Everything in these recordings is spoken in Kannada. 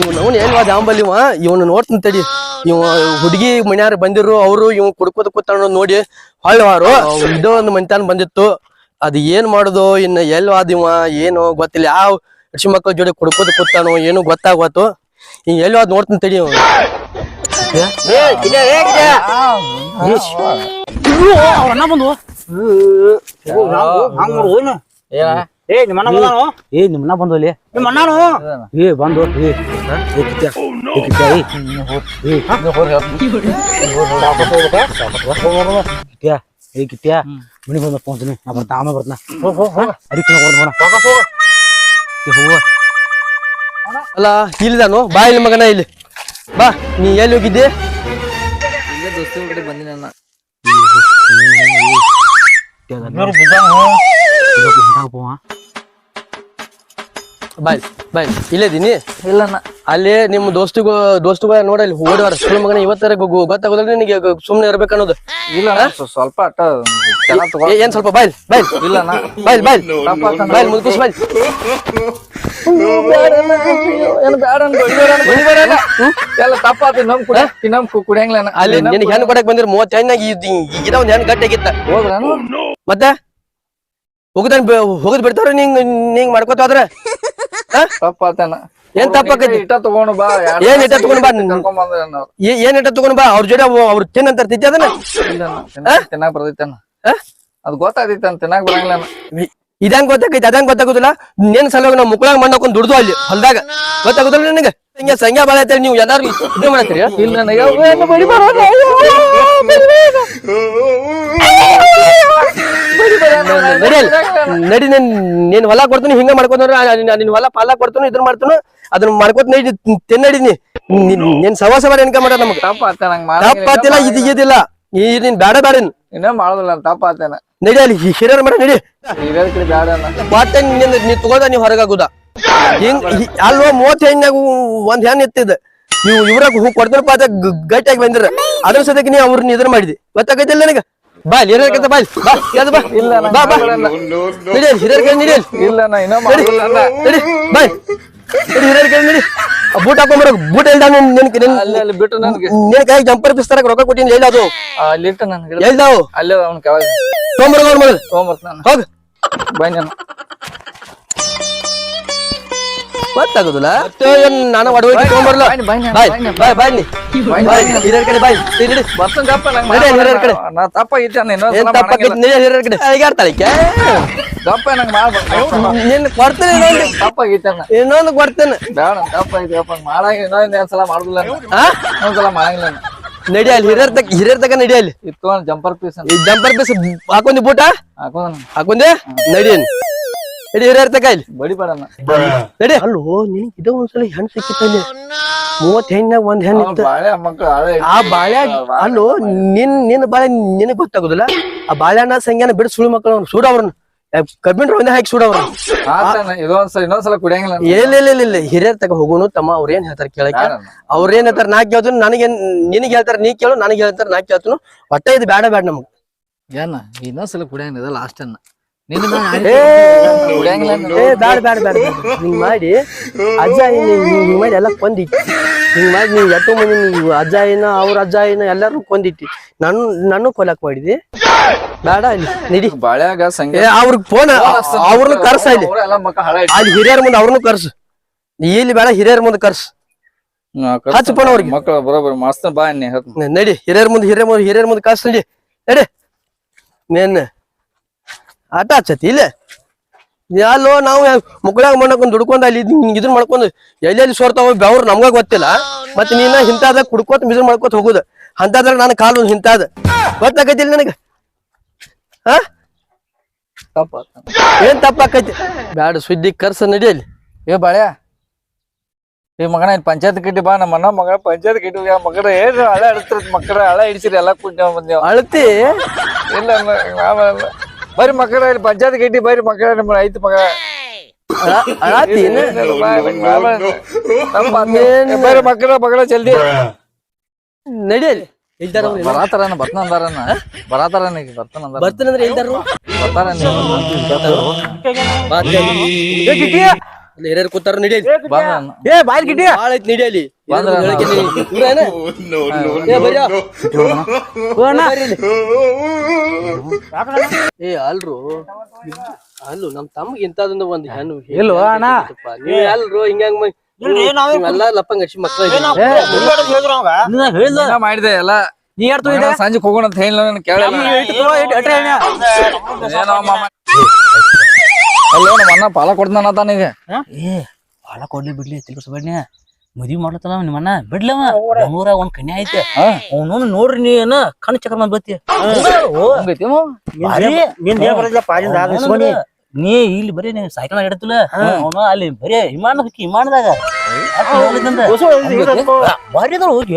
ಇವ್ ಏನ್ ಜಾಂಬಲ್ ಇವ? ಇವನು ನೋಡ್ತೀನಿ ತಡಿ. ಇವ ಹುಡುಗಿ ಮನ್ಯಾರ ಬಂದಿರು ಅವರು ಇವ್ ಕುಡ್ಕೋದ ಕೂತಾಣ ನೋಡಿ ಹೊಳ್ಳವಾರು ಇದೋ ಒಂದು ಮಂತಾನ ಬಂದಿತ್ತು. ಅದ್ ಏನ್ ಮಾಡುದು? ಇನ್ನ ಎಲ್ವಾದ ಇವ? ಏನು ಗೊತ್ತಿಲ್ಲ. ಯಾವ ಹೆಚ್ಚು ಮಕ್ಕಳ ಜೋಡಿ ಕುಡ್ಕೋದ ಕೂತಾನೋ ಏನು ಗೊತ್ತಾಗ್ವತ್ತು. ಎಲ್ಲಿ ಎಲ್ವಾದ್ ನೋಡ್ತೀನಿ ತಡಿ ಇವ ಅಣ್ಣ ಬಂದು ಹಂಗ್ ಏ ನಿಮ್ಮ ಅಣ್ಣ ಬಂದಾನು ಏ ನಿಮ್ಮನ್ನ ಬಂದು ಇಲ್ಲಿ ನಿಮ್ಮ ಅಣ್ಣನು ಏ ಬಂದು ಏ? ಏ ಕಿತ್ಯ ಏ ಕಿತ್ಯ ಏ ಏ ಕಿತ್ಯ ಏ ಕಿತ್ಯ ಮನಿ ಬಂದ ಪೋಂತೀನಿ ನಾ ಬರ್ತಾ ಆಮೇಲೆ ಬರ್ತಾನ ಅಲ್ಲ ಇಲ್ಲಿದಾನು ಬಾ ಇಲ್ಲಿ ಮಗನ ಇಲ್ಲಿ ಬಾ ನೀ ಎಲ್ಲಿ ಹೋಗಿದ್ದೆ ಇಲ್ಲೇ ದೋಸ್ತಿ ಕಡೆ ಬಂದಿನಿ ಬಾಯ್ ಬಾಯ್ ಇಲ್ಲೇ ಇದೀನಿ. ಇಲ್ಲ ಅಣ್ಣ ಅಲ್ಲಿ ನಿಮ್ಮ ದೋಸ್ತಿಗೂ ದೋಸ್ತುಗಳ ನೋಡಲ್ಲಿ ಓಡಾಡ ಸುಳ್ಳು ಮಗನ ಇವತ್ತರ ಗೊತ್ತಾಗೋದ್ರೆ ನಿನಗೆ ಸುಮ್ಮನೆ ಇರ್ಬೇಕನ್ನೋದು ಇಲ್ಲ ಅಣ್ಣ ಸ್ವ- ಸ್ವಲ್ಪ ಅಟ್ಟ ಚೆನ್ನಾಗ್ ತಗೋ. ಏನ್ ಸ್ವಲ್ಪ ಬಾಯ್ ಬಾಯ್ ಇಲ್ಲ ಅಣ್ಣ ಬಾಯ್ ಬಾಯ್. ಬಾಯ್ ಮುದ್ಕುಸ್ ಬಾಯ್ ಎಲ್ಲ ತಪ್ಪಾತು ನಮ್ ಕುಡಿ ನಮ್ ಕುಡಿಯಂಗಿಲ್ಲ ಅಣ್ಣ ಅಲ್ಲಿ ನಿನಗೆ ಹೆಣ್ಣು ಕೊಡಕ್ ಬಂದಿರ ಮೂವತ್ತು ಹೆಣ್ಣಾಗಿ ಈಗ ಒಂದ್ ಹೆಣ್ಣು ಹೋಗ್ರ ಮತ್ತೆ? ಹೋಗದಾನ್ ಹೋಗದ್ ಬಿಡ್ತಾರ ನಿಂಗ್ ನಿಂಗ್ ಮಾಡ್ಕೊತ ಹೋದ್ರ? ತಪ್ಪಾತಣ್ಣ ಏನ್ ತಪ್ಪಾಕೈತಿ? ಇಟ್ಟ ತಗೊಂಡು ಬಾ ಏನ್ ಇಟ್ಟ ತಗೊಂಡ್ ಬಾ? ಏನ್ ಇಟ್ಟ ತಗೊಂಡ್ ಬಾ? ಅವ್ರ ಜೊತೆ ಅವ್- ಅವ್ರ ತಿನ್ನಂತಾರ ತಿ ಅದನ್ನ? ತಿನ್ನಾಕ್- ತಿನ್ನಾಕ್ ಬರ್ತೈತೆ ಅಣ್ಣ. ಆ? ಅದ್ ಗೊತ್ತಾಗೈತಿ ಅಂತ ತಿನ್ನಾಕ್ ಬರಂಗಿಲ್ಲ ಇದಂಗ್ ಗೊತ್ತಾಗೈತಿ ಅದಂಗ್ ಗೊತ್ತಾಗುದಿಲ್ಲ. ನಿನ್ ಸಲುವಾಗಿ ನಾವು ಮುಕ್ಳಾಗ ಮಣ್ಣಕೊಂಡ್ ದುಡ್ದು ಅಲ್ಲಿ ಹೊಲ್ದಾಗ. ಗೊತ್ತಾಗುದಿಲ್ಲ ನಿನಗೆ? ಹಿಂಗೆ ಸಂಗ್ಯಾ ಬಾಳ ಐತೆ ನೀವು ಎಲ್ಲಾರು ಇದು ಮಾಡತ್ತೀರಿ? ಇಲ್ಲ ನನಗೆ ಬಡಿ ನಾನು ನಡಿ ಅಲ್ಲಿ. ನೀನ್ ನೀನ್ ಹೊಲ ಕೊಡ್ತೀನಿ ಹಿಂಗ ಮಾಡ್ಕೊಂಡ್ರ ನಿನ್ ಹೊಲ ಪಾಲ ಕೊಡ್ತೀನಿ ಇದನ್ನ ಮಾಡ್ತೀನಿ ಅದನ್ನ ಮಾಡ್ಕೊತ ನಡಿ ತಿನ್ನಡಿನಿ ನಿನ್ ಸವಾಸ ಮಾಡಿ ಎನ್ಕ ಮಾಡ ನಮಗ. ನಂಗ್ ತಪ್ಪಾತಿಲ್ಲ ಇದು ಇದಿಲ್ಲ ಈ ನೀನ್ ಬೇಡ ಬೇಡ ಮಾಡುದಿಲ್ಲ ಇನ್ನೂ ಮಾಡೋದಿಲ್ಲ ತಪ್ಪಾತೇನ ನಡಿ ಅಲ್ಲಿ ಹಿರಿಯರ್ ಮಾಡ ನಡಿ. ಕಡೆ ಬೇಡ ಅಣ್ಣ. ಒಟ್ಟ ನಿನ್ ನೀ ತಗೋದ ನೀವ್ ಹೊರಗಾಗುದ ಹಿಂಗ್ ಅಲ್ವ ಮೂವತ್ತ ಮೂವತ್ ಹೆಣ್ಣಾಗ ಒಂದ್ ಹೆಣ್ಣು ಎತ್ತಿದ್ ನೀವು ಇವ್ರಾಗ ಹೂ ಕೊಡ್ತಾರಪ್ಪ ಅದ ಗಟ್ಟಿಯಾಗಿ ಬಂದಿರ. ಅದ್ರ ಸದ್ಯಕ್ಕೆ ನೀ ಅವ್ರನ್ನ ಇದ್ರ ಮಾಡಿದಿ. ಗೊತ್ತಾಗೈತಿಲ್ಲ ನನಗ? ಬಾ ಹಿರಿಯರ್ಕಂತ ಹಿರಿಯರ್ ಬಾ ಇಲ್ಲಿ. ಬಾ ಯಾವ್ದು ಬಾ? ಇಲ್ಲ ಬಾ ಬಾ. ಹಿರಿಯರ್ ಕೈ ನಡಿ ಇಲ್ಲ. ಅಣ್ಣ ಇನ್ನೂ ನಡಿ ಮಾಡೋದಿಲ್ಲ ಅಣ್ಣ. ನಡಿ ಬಾಯ್ ನಡಿ ಹಿರಿಯರ್ ಕೈ ನಿಡಿ ಬೂಟ್ ಹಾಕೊಂಬರ ಬೂಟ್ ಎಲ್ದ ನಿನ್ ಬಿಟ್ಟು ನನ್ಗೆ. ಕೈ ಜಂಪರ್ ಪಿಸ್ತಾರ ರೊಕ್ಕ ಕೊಟ್ಟಿನಿ ಎಲ್ಲಿ ಅದು. ಅಲ್ಲಿ ನನಗೆ ಎಲ್ದಾವು ಅಲ್ಲೇ ಅವ್ನ ಕೆಳಗೆ. ಮೊದಲು ತೊಗೊಂಬರ್ತಾನ ಹೋಗ್. ಬಾಯ್ ಗೊತ್ತಾಗುದಿಲ್ಲ? ನಾನು ಒಡವೆ ಬಾಯ್. ಬಾಯ್ ಬಾಯ್. ಹಿರಿಯರ್ ಕಡೆ ಬಾಯ್ ನಂಗೆ ಹಿರಿಯರ ಕಡೆ. ನಾ ಇನ್ನೊಂದ್ ಏನ್ ಕಡೆ. ನಂಗೆ ಮಾಡ್ಬೇಕು ಕೊಡ್ತೇನೆ ಕೊಡ್ತೇನೆ. ಬೇಡ ಮಾಡಂಗಿಲ್ಲ ಇನ್ನೊಂದ್ ಮಾಡುದಿಲ್ಲ. ನಡಿ ಅಲ್ಲಿ ಹಿರಿಯರ್ ತಕ ಹಿರಿಯರ್ ತಕ ನಡಿ ಅಲ್ಲಿ. ಇತ್ತು ಜಂಪರ್ ಪೀಸ್ ಜಂಪರ್ ಪೀಸ್ ಹಾಕೊಂಡಿ ಬೂಟ. ಹಾಕೋಣ ಹಾಕೊಂಡೆ? ನಡಿ. ನಡಿ ಹಿರಿಯರ್ ತಕ ಇಲ್ಲಿ ಬಡಿಬೇಡ ಅಣ್ಣ ನಡಿ. ಅಲ್ಲೋ ನಿನಗೆ ಇದು ಒಂದ್ಸಲ ಸಿಕ್ಕಿತ್ತ ಸಿಕ್ಕಿತ್ತಲ್ಲಿ ಮೂವತ್ ಹೆಣ್ಣಾಗ ಒಂದ್ ಹೆಣ್ಣು ಇತ್ತು. ಬಾಳೆ ಮಕ್ಕಳು ಹಳೆ ಆ ಬಾಳ್ಯಾ ಅಲ್ಲೋ ನಿನ್ ನಿನ್ ಬಾಳೆ ನಿನಗ್ ಗೊತ್ತಾಗುದಿಲ್ಲ? ಆ ಬಾಳೆಹಣ್ಣ ಸಂಗ್ಯಾನ ಬಿಡ್ ಸುಳಿ ಮಕ್ಕಳು ಸುಡ ಅವ್ರನ್ನ. ಕಬ್ಬಿನ ಒಂದೇ ಹಾಕಿ ಸುಡ ಅವ್ರನ್ನ. ಇದೊಂದ್ಸಲ ಇನ್ನೊಂದ್ಸಲ ಕುಡಿಯಂಗಿಲ್ಲ. ಇಲ್ಲ ಇಲ್ಲ ಇಲ್ಲ ಇಲ್ಲ. ಹಿರಿಯರ್ ತಗ ಹೋಗುನು ತಮ್ಮ ಅವ್ರ ಏನ್ ಹೇಳ್ತಾರ ಕೇಳಕ್ಕೆ? ಅವ್ರೇನ್ ಅಣ್ಣ. ಅವ್ರ ಏನ್ ಹೇಳ್ತಾರ ನಾ ಕೇಳ್ತೀನಿ ನನಗೆ ನಿನಗ್ ಹೇಳ್ತಾರ ನೀ ಕೇಳು ನನಗೆ ಹೇಳ್ತಾರ ನಾ ಕೇಳ್ತೀನಿ. ಒಟ್ಟ ಇದು ಬೇಡ ಬೇಡ ನಮ್ಗೆ. ಏನ? ಇನ್ನೊಂದ್ಸಲ ಕುಡಿಯಂಗಿಲ್ಲ ಲಾಸ್ಟ್ ಅನ್ನ. ನಿನ್ನ. ಏ ಬ್ಯಾಡ ಬ್ಯಾಡ ಬ್ಯಾಡ ಹಿಂಗ್ ಮಾಡಿ. ಅಜ್ಜ ಹಿಂಗ್ ಮಾಡಿ ಎಲ್ಲ ಕೊಂದಿಟ್ಟಿ ಹಿಂಗ್ ಮಾಡಿ ನೀವು ಎಷ್ಟೋ ಮಂದಿ ನೀವು ಅಜ್ಜ ಏನ ಅವ್ರ ಅಜ್ಜ ಏನ ಎಲ್ಲರೂ ಕೊಂದಿಟ್ಟಿ ನನ್ ನನ್ನ ಕೊಲಕ್ ಮಾಡಿದಿ ಬೇಡ ಇಲ್ಲಿ ನಡಿ. ಬಾಳ್ಯಾಗ ಸಂಖ್ಯೆ ಏ ಅವ್ರಿಗೆ ಫೋನ್ ಅವ್ರನ್ನ ಕರ್ಸ ಹಳೆ ಅಲ್ಲಿ ಹಿರಿಯರ ಮುಂದೆ ಅವ್ರನ್ನು ಕರ್ಸ. ಇಲ್ಲಿ ಬೇಡ ಹಿರಿಯರ ಮುಂದೆ ಕರ್ಸು. ಹಚ್ಚು ಫೋನ್ ಅವ್ರಿಗೆ. ಮಕ್ಕಳು ಬರೋಬ್ಬರ ಮಸ್ತ್ ಬಾ ಅನ್ನಿ. ನಡಿ. ಹಿರಿಯರ ಮುಂದೆ ಹಿರಿಯರ ಮುಂದೆ ಹಿರಿಯರ ಮುಂದೆ ಕರ್ಸ ನಡಿ. ನಡಿ. ನೀನ್ ಆಟ ಹಚ್ಚತಿ ಇಲ್ಲ? ಅಲ್ಲೋ ನಾವು ಮುಕ್ಕಳಾಗ ಮಾಡ್ಕೊಂಡ್ ದುಡ್ಕೊಂಡ್ ಅಲ್ಲಿ ಇದ್- ಇದನ್ ಮಾಡ್ಕೊಂಡು ಎಲ್ಲೆಲ್ಲಿ ಸೋರ್ತಾವ ಬೆವ್ರು ನಮ್ಗ ಗೊತ್ತಿಲ್ಲ. ಮತ್ತೆ ನೀನ ಹಿಂತಾದ ಕುಡ್ಕೋತ ಮಿಜನ್ ಮಾಡ್ಕೋತ ಹೋಗುದು. ಅಂತದ್ರಾಗ ನಾನು ಕಾಲು ಹಿಂತಾದ. ಗೊತ್ತಾಗೈತಿಲ್ಲ ನನಗ? ಹಾ. ಏನ್ ತಪ್ಪಾಕೈತಿ? ಬ್ಯಾಡ ಸುದ್ದಿ ಕರ್ಸ ನಡಿಯಲ್ಲಿ ಏ ಬಾಳ್ಯ? ಈ ಮಗನ ಪಂಚಾಯತ್ ಕಟ್ಟಿ ಬಾ ನಮ್ಮ ಅಣ್ಣ ಮಗ ಪಂಚಾಯತ್ ಕಟ್ಟಿ ಮಗನ ಏನು ಹಳೆ ಅಳತ್ರ ಮಕ್ಕಳ ಹಳೆ ಹಿಡಿಸಿರಿ ಎಲ್ಲ ಕುಟ್ಟಿ ಬಂದೇವ ಅಳತಿ? ಇಲ್ಲ. ಅಣ್ಣ, ನಾವ್ ಅಲ್ಲ. ಬರ್ರಿ ಮಕ್ಕಳ ಇಲ್ಲಿ ಪಂಚಾಯತ್ ಕಿಟ್ಟಿ ಬರ್ರಿ ಮಕ್ಕಳ ನಿಮ್ಮ ಐತಿ ಮಗ ಅಳತಿ ಬರ್ರಿ ಮಕ್ಕಳ ಮಕ್ಕಳ ಜಲ್ದಿ ನಡಿ ಅಲ್ಲಿ ಇದ್ದಾರ ಅವ್ರು? ಬರಾತಾರನ ಬರ್ತನ ಅಂದಾರನ ಬರಾತಾರನ ಈಗ ಬರ್ತಾನ ಅಂದಾರ ಬರ್ತಾನಂದ್ರೆ ಇದ್ದಾರ ಬರ್ತಾರ ಅಲ್ಲಿ ಹಿರಿಯರ್ ಕೂತಾರ ನಡಿಯಲಿ. ಏ ಬಾಯ್ ಬಾಳ ಐತಿ ನಡಿಯಲಿ. ಏ ಅಲ್ರು. ಅಲ್ಲು ನಮ್ ತಮ್ಮಗೆ ಇಂತದೊಂದು ಒಂದ್ ಹೆಣ್ಣು ಇಲ್ವಾ ಅಣ್ಣ? ನೀವ್ ಹಿಂಗ್ಯಾಂಗ್ ಎಲ್ಲ ಲಪ್ಪಂಗ ಮಾಡಿದೆ ಎಲ್ಲ. ನೀ ಯಾರ್ ಸಂಜೆ ಹೋಗೋಣ ಅಂತ ಹೇಳಿ ನಾನು ಮಾಮ ಅಲ್ಲೋ ನಮ್ಮ ಅಣ್ಣ ಪಾಲ ಕೊಡ್ತಾನ ತಾನೀಗ ಏ ಪಾಲ ಕೊಡ್ಲಿ ಬಿಡ್ಲಿ ತಿಳ್ಕೊಸ್ಬೇಡ್ನಿ ಮದ್ವಿ ಮಾಡ್ಲತ್ತಲ್ಲ ನಿಮ್ಮ ಅಣ್ಣ ಬಿಡ್ಲವ ಬೆಂಗಳೂರಾಗ ಒಂದ್ ಕನ್ಯಾ ಐತೆ. ಅವನು ನೋಡ್ರಿ ನೀ ಏನ? ಕಣ್ ಚಕ್ರ ಮಂದ್ ಬತ್ತಿ ನೀ ಇಲ್ಲಿ ಬರೀ ನೀ ಸೈಕಲ್ ಇಡತ್ತಿಲ್ಲ ಅವನು ಅಲ್ಲಿ ಬರೀ ವಿಮಾನ ಹೋಗಿ ವಿಮಾನದಾಗ. ಭಾರಿ ಅದಾರ ಹೋಗಿ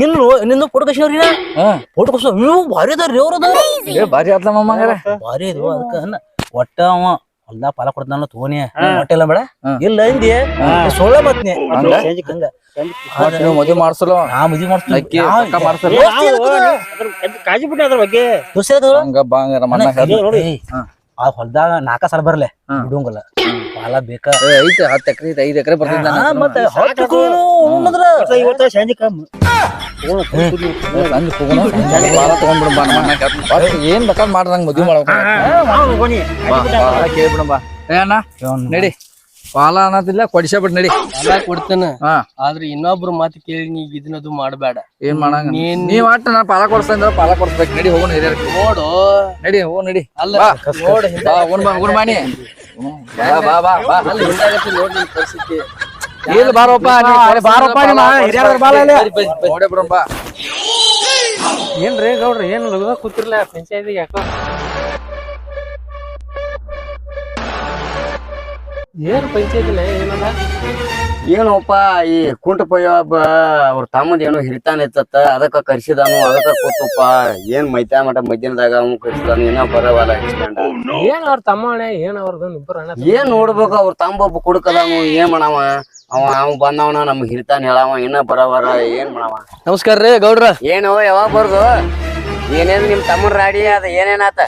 ನಿನ್ನ ನಿನ್ನ ಫೋಟೋ ಕಳ್ಸಿವ್ರಿ ಹಾ. ಫೋಟೋ ಕಸ ನೀವು ಭಾರಿ ಅದಾರ ಅವ್ರ ಅದಾರ ಏ ಬಾರಿ ಆತ್ಲ ಮಾಮ ಹಂಗಾರೆ. ಭಾರಿ ಅದಕ್ಕ. ಒಟ್ಟ ಅವ. ಹೊಲ್ದ ಫಲ ಕೊಡ್ತಾನ ತೋನಿ ಹೊಟ್ಟೆಲ್ಲ ಬೇಡ. ಇಲ್ಲ ಹಿಂದಿ ಸೋಳ ಮತ್ನಿ ಹಂಗ? ಹಂಗ. ನೀವು ಮದುವೆ ಮಾಡ್ಸಲ್ಲ? ಹಾ ಮದ್ವಿ ಬಿಟ್ಟಿ ಅದ್ರ ಬಗ್ಗೆ. ಹಂಗ ನೋಡಿ. ಆ ಹೊಲ್ದಾಗ ನಾಲ್ಕ ಸಲ ಬರ್ಲೆ. ಬಿಡುಂಗಲ್ಲ ಫಲ ಬೇಕಾ. ಐತೆ ಹತ್ತು ಎಕರೆ ಐದು ಎಕರೆ ಬರ್ತಿದ್ದ ಮತ್ತೆ. ಇವತ್ತ- ಇವತ್ತ ಸಂಜೆ ಕಮ್ಮಿ. ಸಂಜೆ ಹೋಗೋಣ ಸಂಜೆ ಪಾಲ ತಗೊಂಡ್ಬಿಡು ಬಾ ನಮ್ಮ ಅಣ್ಣ ಕೇಳ್ತಾನೆ. ಫಸ್ಟ್ ಏನ್ ಬೇಕಾದ್ ಮಾಡ್ರಿ ನಂಗೆ ಮದುವೆ ಮಾಡ್ಬೇಕು ಬಾ ಪಾಲ ಕೇಳ್ಬಿಡು ಬಾ ಏ ಅಣ್ಣ ನಡಿ ಪಾಲ ಅನ್ನತಿಲ್ಲ ಕೊಡಿಸಬಿಟ್ಟು ನಡಿ ಎಲ್ಲ ಕೊಡ್ತೇನ ಹಾ ಆದ್ರೆ ಇನ್ನೊಬ್ರು ಮಾತು ಕೇಳಿ ನೀ ಇದನ್ನದು ಮಾಡಬೇಡ ಏನ್ ಮಾಡಂಗ ನೀನ್- ನೀವ್ ಆಟ ನಾ ಪಾಲ ಕೊಡ್ಸ್ತಾ ಇದ್ರ ಪಾಲ ಕೊಡ್ಸ್ಬೇಕು ನಡಿ ಹೋಗೋಣ ಹಿರಿಯರ್ಗೆ ನೋಡು ನಡಿ ಹೋಗ್ ನಡಿ ಅಲ್ಲ ಬಾ. ನೋಡು ಬಾ ಹೋಗೋಣ ಬಾ ಹೋಗೋಣ ಬಾನಿ ಬಾ ಬಾ ಬಾ ಬಾ ಅಲ್ಲಿ ಹಿಂದಾಗತ್ತೆ ನೋಡ್ ನಿನ್ ಪರಿಸ್ಥಿತಿ ಇಲ್ಲಿ ಬಾರಪ್ಪ ನೀವ್ ಬಾರಪ್ಪ ನಿಮ್ಮ ಹಿರಿಯರ ಬಾಲ. ನೋಡೇ ಬಿಡೋಣ ಬಾ ಏನ್ರಿ ಗೌಡ್ರಿ ಏನ್ ಲಗುದ ಕೂತಿರ್ಲ? ಪಂಚಾಯತಿ ಯಾಕೋ? ಏನ್ ಪಂಚಾಯತಿಲ್ಲ ಏನಲ್ಲ ಏನೋಪ್ಪ ಈ ಕುಂಟಪಯ್ಯ ಒಬ್ಬ ಅವ್ರ ತಮ್ಮದ ಏನೋ ಹಿರಿತಾನ ಇತ್ತತ್ತ ಅದಕ್ಕ ಕರ್ಸಿದಾನು ಅದಕ್ಕ ಕೂತಪ್ಪ ಏನ್ ಮೈತಾ ಮಟ ಮಧ್ಯಾಹ್ನದಾಗ ಅವನು ಕರ್ಸಿದಾನು ಏನೋ ಬರವಲ್ಲ ಇಸ್ಕೊಂಡ ಏನ್ ಅವ್ರ ತಮ್ಮ ಅಣ್ಣ ಏನ್ ಅವ್ರದ್ದು ಇಬ್ಬರು ಅಣ್ಣ ಏನ್ ನೋಡ್ಬೇಕು ಅವ್ರ ತಮ್ಮ ಒಬ್ಬ ಕುಡ್ಕದಾನು ಏನ್ ಮಾಡವ? ಅವ ಅವ ಬಂದವನ ನಮ್ಗ್ ಹಿರಿತಾನ ಹೇಳವ ಏನ ಬರವರ ಏನ್ ಮಾಡವ? ನಮಸ್ಕಾರ ರೀ ಗೌಡ್ರ. ಏನು ಯಾವಾಗ ಬರ್ದು? ಏನೇನ್ ನಿಮ್ ತಮ್ಮನ್ ರಾಡಿ ಅದ ಏನೇನಾತ?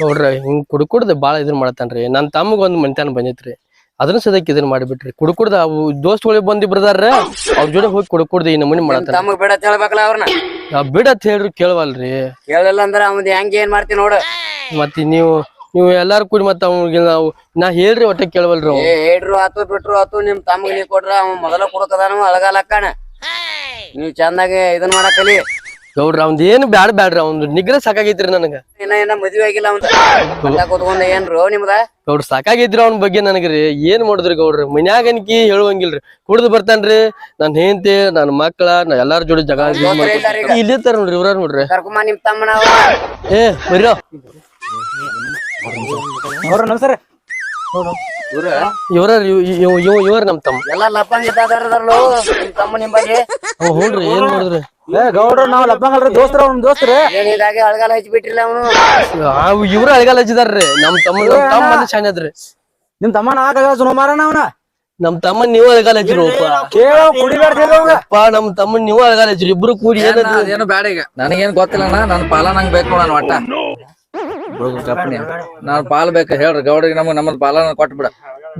ಗೌಡ್ರ ಹಿಂಗ್ ಕುಡ್ಕುಡ್ದ ಬಾಳ ಇದನ್ ಮಾಡತಾನ್ರಿ ನನ್ ತಮ್ಮಗ ಒಂದ್ ಮನಿತನ ಬಂದೈತ್ರಿ. ಅದನ್ನ ಸದಕ್ಕೆ ಇದನ್ನ ಮಾಡಿಬಿಟ್ರಿ. ಕುಡ್ಕುಡ್ದ ಅವು ದೋಸ್ತುಗಳಿಗೆ ಬಂದಿ ಬರ್ದಾರ ಅವ್ರ ಜೋಡಿ ಹೋಗಿ ಕುಡ್ಕುಡ್ದ ಈ ನಮೂನಿ ನಿಮ್ ಮಾಡತಾನ ಬೇಡ ಹೇಳ್ಬೇಕಲ್ಲ ಅವ್ರನ್ನ ಬಿಡತ್ ಹೇಳ್ರಿ ಕೇಳವಲ್ರಿ. ಕೇಳಲ್ಲ ಅಂದ್ರ ಅವ್ನ್ ಹೆಂಗ್ ಏನ್ ಮಾಡ್ತೀನಿ ನೋಡು. ಮತ್ತೆ ನೀವು ನೀವು ಎಲ್ಲಾರು ಕೂಡಿ ಮತ್ತ ಅವ್ನಿಗೆ ನಾವು ನಾ ಹೇಳ್ರಿ ಒಟ್ಟ ಕೇಳವಲ್ರಿ ಅವ ಏ ಹೇಳ್ರು ಆತು ಬಿಟ್ರು ಆತು ನಿಮ್ ತಮ್ಮಗ್ ನೀ ಕೊಡ್ರ ಅವ ಮೊದಲ ಕುಡ್ಕದಾನು ಅಳಗಾಲಕ್ಕಣ ನೀವ್ ಚಂದಾಗಿ ಇದನ್ ಮಾಡಕಲಿ. ಗೌಡ್ರ ಅವ್ನ್ ಏನ್ ಬ್ಯಾಡ ಬ್ಯಾಡ್ರಿ ಅವ್ನ್ ನಿಗ್ರಹ ಸಾಕಾಗೈತ್ರಿ ನನಗ. ಇನ್ನ ಇನ್ನ ಮದ್ವೆ ಆಗಿಲ್ಲ ಅವಂದ ಅಲ್ಲ ಕೂತ್ಕೊಂಡ ಏನ್ರು ನಿಮ್ದ? ಗೌಡ್ರ ಸಾಕಾಗೈತ್ರಿ ಅವ್ನ ಬಗ್ಗೆ ನನಗ್ರಿ ಏನ್ ಮಾಡುದ್ರಿ ಗೌಡ್ರ? ಮನ್ಯಾಗ ಅನ್ಕಿ ಹೇಳುವಂಗಿಲ್ರಿ. ಕುಡ್ದು ಬರ್ತಾನ್ರಿ. ನನ್ ಹೆಂಡತಿ ನನ್ ಮಕ್ಳ ನಾ ಎಲ್ಲಾರ ಜೋಡಿ ಜಗ. ಇಲ್ಲಿ ಇರ್ತಾರ ನೋಡ್ರಿ ಇವ್ರ ನೋಡ್ರಿ. ಕರ್ಕೊಂಬ ನಿಮ್ ತಮ್ಮನ ಅವ. ಏ ಬರ್ರೋ ಅವ್ರ ನಮಸ್ಕಾರ ಇವ್ರು? ಇವ್ರ ಇವ್ರ ನಮ್ ತಮ್ಮ. ಎಲ್ಲಾ ಲಪ್ಪಂಗ ಇದ್ದಾರಲ್ಲೋ ನಿಮ್ ತಮ್ಮ ನಿಮ್ ಬಗ್ಗೆ ಅವ್ ಹ್ಞೂನ್ರಿ ಏನ್ ಮಾಡಿದ್ರಿ ಏ ಗೌಡ್ರ ನಾವ್ ಲಬ್ಬಂಗಲ್ರಿ ದೋಸ್ತರ ಅವ್ನ ದೋಸ್ತ್ರ. ಏನ್ ಹೀಗಾಗಿ ಅಳಗಾಲ ಹಚ್ಚಿ ಅವನು? ಅವ್ ಇವ್ರ ಅಳಗಾಲ ಹಚ್ಚಿದಾರ್ರಿ ನಮ್ ತಮ್ಮ ನಮ್ ತಮ್ಮ ಅದ್ರಿ ನಿಮ್ ತಮ್ಮ ನಾಲ್ಕ ಸುನ ಮಾರಣ ಅವನ? ನಮ್ ತಮ್ಮ ನೀವು ಅಳಗಾಲ ಹಚ್ಚಿರಪ್ಪ ಕೇಳ ಕುಡಿಬೇಡ ಅಪ್ಪ ನಮ್ ತಮ್ಮ ನೀವು ಅಳಗಾಲ ಹಚ್ಚಿರಿ. ಇಬ್ರು ಕೂಡಿ ಏನೋ ಬ್ಯಾಡ ಈಗ. ನನಗೇನ್ ಗೊತ್ತಿಲ್ಲ ಅಣ್ಣ ನನ್ ಪಾಲ ನಂಗ್ ಬೇಕು ನಾನು ಒಟ್ಟ. ಬಿಡು. ನಾನ್ ಪಾಲ್ ಬೇಕ ಹೇಳ್ರಿ. ಗೌಡ್ರಿಗೆ ನಮಗ್ ನಮ್ಮದ್ ಪಾಲ ಕೊಟ್ಬಿಡ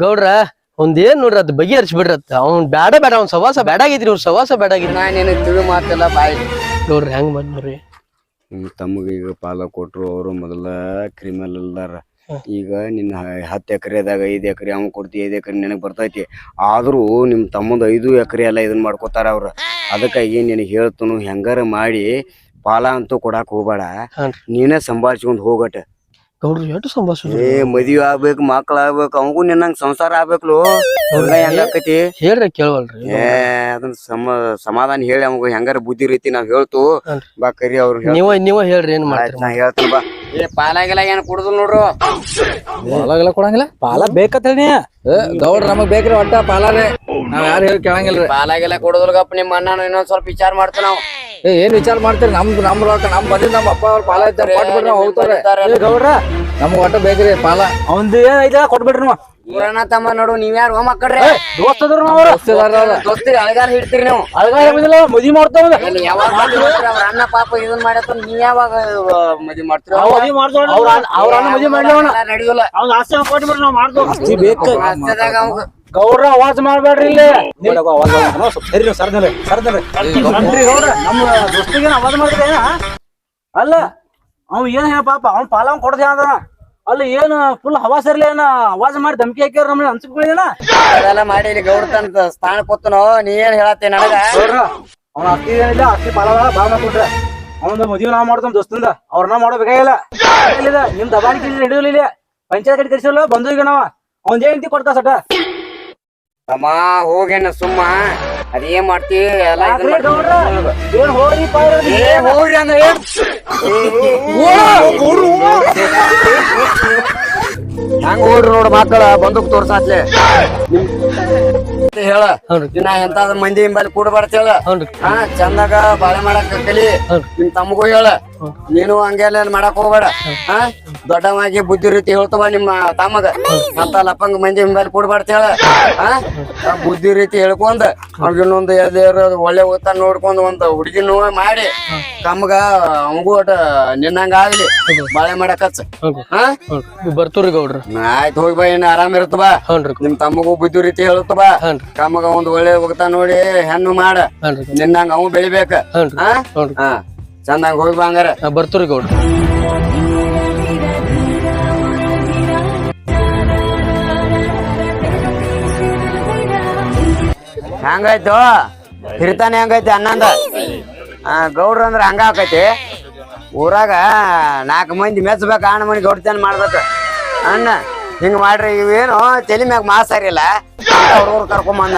ಗೌಡ್ರ ಒಂದೇನ್ ಏನ್ ನೋಡ್ರಿ ಅದ್ ಬಗೆಹರಿಸಿ ಬಿಡ್ರತ್ತ ಅವ್ನ್ ಬ್ಯಾಡ ಬೇಡ ಅವ್ನ್ ಸವಾಸ ಬೇಡ ಆಗಿದ್ರಿ ಅವ್ರ ಸವಾಸ ಬೇಡ ಆಗಿದ್ರಿ ನಾ ನಿನ್ ತಿಳಿ ಮಾತಲ್ಲ ಬಾಯಿ. ನೋಡ್ರಿ ಹೆಂಗ್ ಬಂದ್ ನೋಡ್ರಿ ತಮ್ಮಗ ಈಗ ಪಾಲ ಕೊಟ್ರು ಅವರು ಮೊದಲ ಕ್ರಿಮಿನಲ್ ಅಲ್ದಾರ. ಈಗ ನಿನ್ನ ಹತ್ತು ಎಕರೆದಾಗ ಐದು ಎಕರೆ ಅವ್ನು ಕೊಡ್ತಿ ಐದು ಎಕರೆ ನಿನಗೆ ಬರ್ತೈತಿ. ಆದರೂ ನಿಮ್ಮ ತಮ್ಮದ ಐದು ಎಕರೆ ಎಲ್ಲ ಇದನ್ನ ಮಾಡ್ಕೋತಾರ ಅವ್ರು. ಅದಕ್ಕಾಗಿ ನಿನಗೆ ಹೇಳ್ತನು ಹೆಂಗಾರ ಮಾಡಿ ಪಾಲ ಅಂತೂ ಕೊಡಾಕ್ ಹೋಗ್ಬೇಡ. ಹಾನ್ರಿ. ನೀನೇ ಸಂಭಾಳ್ಸ್ಕೊಂಡ್ ಹೋಗಟ್ಟ ಗೌಡ್ರ ಎಷ್ಟು ಸಂಭಾಷಣ ಏ ಮದ್ವಿ ಆಗ್ಬೇಕು ಮಕ್ಳ ಆಗ್ಬೇಕು ಅವಂಗೂ ನಿನ್ನ ಸಂಸಾರ ಆಗ್ಬೇಕು ಹಂಗ ಹೇಳ್ರಿ ಕೇಳವಲ್ರಿ. ಏ ಅದನ್ನ ಸಮ ಸಮಾಧಾನ ಹೇಳಿ ಅವಂಗ ಹೆಂಗಾರ ಬುದ್ಧಿ ರೀತಿ ನಾವ್ ಹೇಳ್ತು. ಹಾನ್ರಿ. ಬಾ ಕರಿ ಅವ್ರು ಹೇಳ್- ನೀವ ನೀವ ಹೇಳ್ರಿ ಏನ್ ಮಾಡ್ತೀರಿ ಆಯ್ತ್ ನಾ ಹೇಳ್ತೀನಿ ಬಾ. ಏ ಪಾಲಾಗಿಲ್ಲ ಏನ್ ಕುಡ್ದು ನೋಡ್ರು? ಪಾಲಾಗೆಲ್ಲ ಕೊಡಂಗಿಲ್ಲ? ಪಾಲ ಬೇಕತ್ತ ಹೇಳಿ ಏ, ಗೌಡ್ರ ನಮಗ್ ಬೇಕ್ರಿ ಒಟ್ಟ ಪಾಲಾರೆ ನಾವ್ ಯಾರು ಹೇಳಿ ಕೇಳಂಗಿಲ್ರಿ. ಪಾಲಾಗಿಲ್ಲ ಕುಡುದಿಲ್ಗಪ್ಪ ನಿಮ್ಮ ಅಣ್ಣ ಇನ್ನೊಂದ್ ಸ್ವಲ್ಪ ವಿಚಾರ ಮಾಡ್ತೀವಿ ನಾವು. ಏನ್ ವಿಚಾರ ಮಾಡ್ತೀರಿ? ನಮ್ ನಮ್ ರೊಕ್ಕ ನಮ್ ಬಂದಿದ್ ನಮ್ಮ ಅಪ್ಪ ಅವ್ರ ಪಾಲ ಇದ್ದಾರೆ. ಕೊಟ್ಬಿಡ್ರಿ ನಾವ್ ಹೋಗ್ತಾರೆ. ಗೌಡ್ರ ನಮಗ್ ಒಟ್ಟ ಬೇಕ್ರಿ ಪಾಲ. ಅವಂದ್ ಏನ್ ಐತ ಕೊಟ್ಬಿಡ್ರಿ ನೀವು. ಊರಣ್ಣ ತಮ್ಮ ನೋಡು ನೀವ್ ಯಾರು ಮಕ್ಕಳ್ರಿ ದೋಸ್ತಿರಿ ಅಳಗಾರ ಹಿಡ್ತೀರಿ ನೀವು. ಅಳಗಾರ ಮಾಡ್ತಾವ ಯಾವಾಗ? ಅವ್ರ ಅಣ್ಣ ಪಾಪ ಇದನ್ ಮಾಡತ್ತ ನೀವ್ ಯಾವಾಗ ಮದಿ ಮಾಡ್ತೀರ? ಅವ್ರ ಅಣ್ಣ- ಅವ್ರ ನಡೆಯೋಲ್ಲ ಅವ್ನ ಆಸ್ತಿ ಕೊಟ್ಬಿಡ್ರಿ ನಾವ್ ಆಸ್ತಿದಾಗ ಅವಂಗ ಗೌಡ್ರ ಅವಾಜ್ ಮಾಡ್ಬೇಡ್ರಿ ಇಲ್ಲಿ. ಸರಿ ಸರ್ದಲ್ಲಿ ಸರ್ದಲ್ಲಿ. ಗೌಡ್ರ ನಮ್ಮ ದೋಸ್ತಿಗೆ ಅವಾಜ್ ಮಾಡಿದ್ರೆ ಅಲ್ಲ ಅವ್ ಏನ್ ಹೇಳ ಪಾಪ ಅವ್ನ ಪಾಲ ಅವ್ನ್ ಕೊಡದೆ ಅದ. ಅಲ್ಲ ಏನ್ ಫುಲ್ ಹವಾ ಸೇರ್ಲಿ ಏನ ಅವಾಜ್ ಮಾಡಿ ಧಮಕಿ ಹಾಕ್ಯಾರ ನಮ್ಗೆ ಅನ್ಸ್ಕೊಳ್ಳೇನ ಅದೆಲ್ಲ ಮಾಡಿ ಇಲ್ಲಿ ಗೌಡ್ತಂತ ಸ್ಥಾನ ಕೊತ್ತನೋ ನೀ ಏನ್ ಹೇಳತ್ತೆ ನನಗ? ಅವ್ನ ಅಸ್ತಿ ಏನಿಲ್ಲ ಅಸ್ತಿ ಪಾಲ ಬಾ ಮಾಡ್ಕೊಟ್ರೆ ಅವನ ಮದುವೆ ನಾವ್ ಮಾಡ್ತಾನ ದೋಸ್ತಂದ ಅವ್ರನ್ನ ಮಾಡೋಬೇಕಾಗಿಲ್ಲ ನಿಮ್ ದಬಾಣಿಕೆ ಹಿಡಿಯಲಿಲ್ಲ ಪಂಚಾಯತ್ ಕಡೆ ಕರ್ಸಿಲ್ಲ ಬಂದು ನಾವ. ಅವ್ನ ಜಯಂತಿ ಕೊಡ್ತಾ ಸಟ. ತಮ್ಮ ಹೋಗೇನ ಸುಮ್ಮ. ಅದೇನ್ ಮಾಡ್ತಿ? ಎಲ್ಲ ಹೋರಿ ಪಾಯ್ರಿ ಏ ಹೋಗ್ರಿ ಅಂದ್ರೆ ಏನ್? ಹೆಂಗ್ ಓಡ್ರಿ ನೋಡು ಮಕ್ಕಳ ಬಂದೂಕ್ ತೋರ್ಸಾತ್ಲೆ. ಹೇಳ ದಿನ ಎಂತಾದ ಮಂದಿ ಹಿಂಬಲ್ಲಿ ಕೂಡ ಹೇಳ. ಆ ಹಾ ಚಂದಾಗ ಬಾಳೆ ಮಾಡಕ್ ಕಲಿ. ನಿಮ್ ತಮ್ಮಗೂ ಹೇಳ. ನೀನು ಹಂಗೆಲ್ಲ ಮಾಡಕ್ ಹೋಗ್ಬೇಡ. ಹಾ. ದೊಡ್ಡವಾಗಿ ಬುದ್ಧಿ ರೀತಿ ಹೇಳ್ತವ ನಿಮ್ಮ ತಮ್ಮಗ. ಮತ್ತ ಲಪ್ಪಂಗ ಮಂದಿ ಮೇಲೆ ಕೊಡ್ಬಾರ್ದ ಹೇಳ. ಹಾ? ಬುದ್ಧಿ ರೀತಿ ಹೇಳ್ಕೊಂಡ್ ಅವ್ರಿಗೆ ಇನ್ನೊಂದು ಎಲ್ದೇರ ಒಳ್ಳೆ ಓದ್ತಾ ನೋಡ್ಕೊಂಡ್ ಒಂದ್ ಹುಡುಗಿನೂ ಮಾಡಿ ತಮ್ಗ ಅವಂಗೂ ಒಟ್ಟ ನಿನ್ನಂಗ ಆಗ್ಲಿ. ಬಾಳೆ ಮಾಡಕ್ ಹಚ್ಚ ಹಾ? ಹೌದ್ರಿ ಬರ್ತವ್ರಿ ಗೌಡ್ರ. ಆಯ್ತು ಹೋಗಿ ಬಾ ಇನ್ನ ಆರಾಮ್ ಇರುತ್ತ ಬಾ. ನಿಮ್ ತಮ್ಮಗೂ ಬುದ್ಧಿ ರೀತಿ ಹೇಳುತ್ತ ಬಾ. ತಮ್ಮಗ ಒಂದ್ ಒಳ್ಳೆ ಹೋಗ್ತಾ ನೋಡಿ ಹೆಣ್ಣು ಮಾಡ. ನಿನ್ನಂಗ ಅವ್ ಬೆಳಿಬೇಕ. ಹಾ. ಚಂದಂಗ ಹೋಗಿ ಬಾ ಹಂಗಾರ. ಗೌಡ್ರಿ ಹಂಗಾಯ್ತು ಗೌಡ್ರ. ಹಂಗೈತಿ ಹಿರಿತಾನೆ ಹೆಂಗೈತಿ ಅನ್ನಂದ ಗೌಡ್ರ ಅಂದ್ರ ಹಂಗ ಆಕೈತಿ. ಊರಾಗ ನಾಲ್ಕು ಮಂದಿ ಮೆಚ್ಚಬೇಕ ಅಣ್ಣ ಮನಿ ಗೌಡ್ತನ ಮಾಡ್ಬೇಕು. ಅಣ್ಣ ಹಿಂಗ್ ಮಾಡ್ರಿ ಇವೇನು ತಲೆ ಮ್ಯಾಗ ಮಾಸಾರಿಲ್ಲ ಹುಡುಗರು ಕರ್ಕೊಂಬಂದ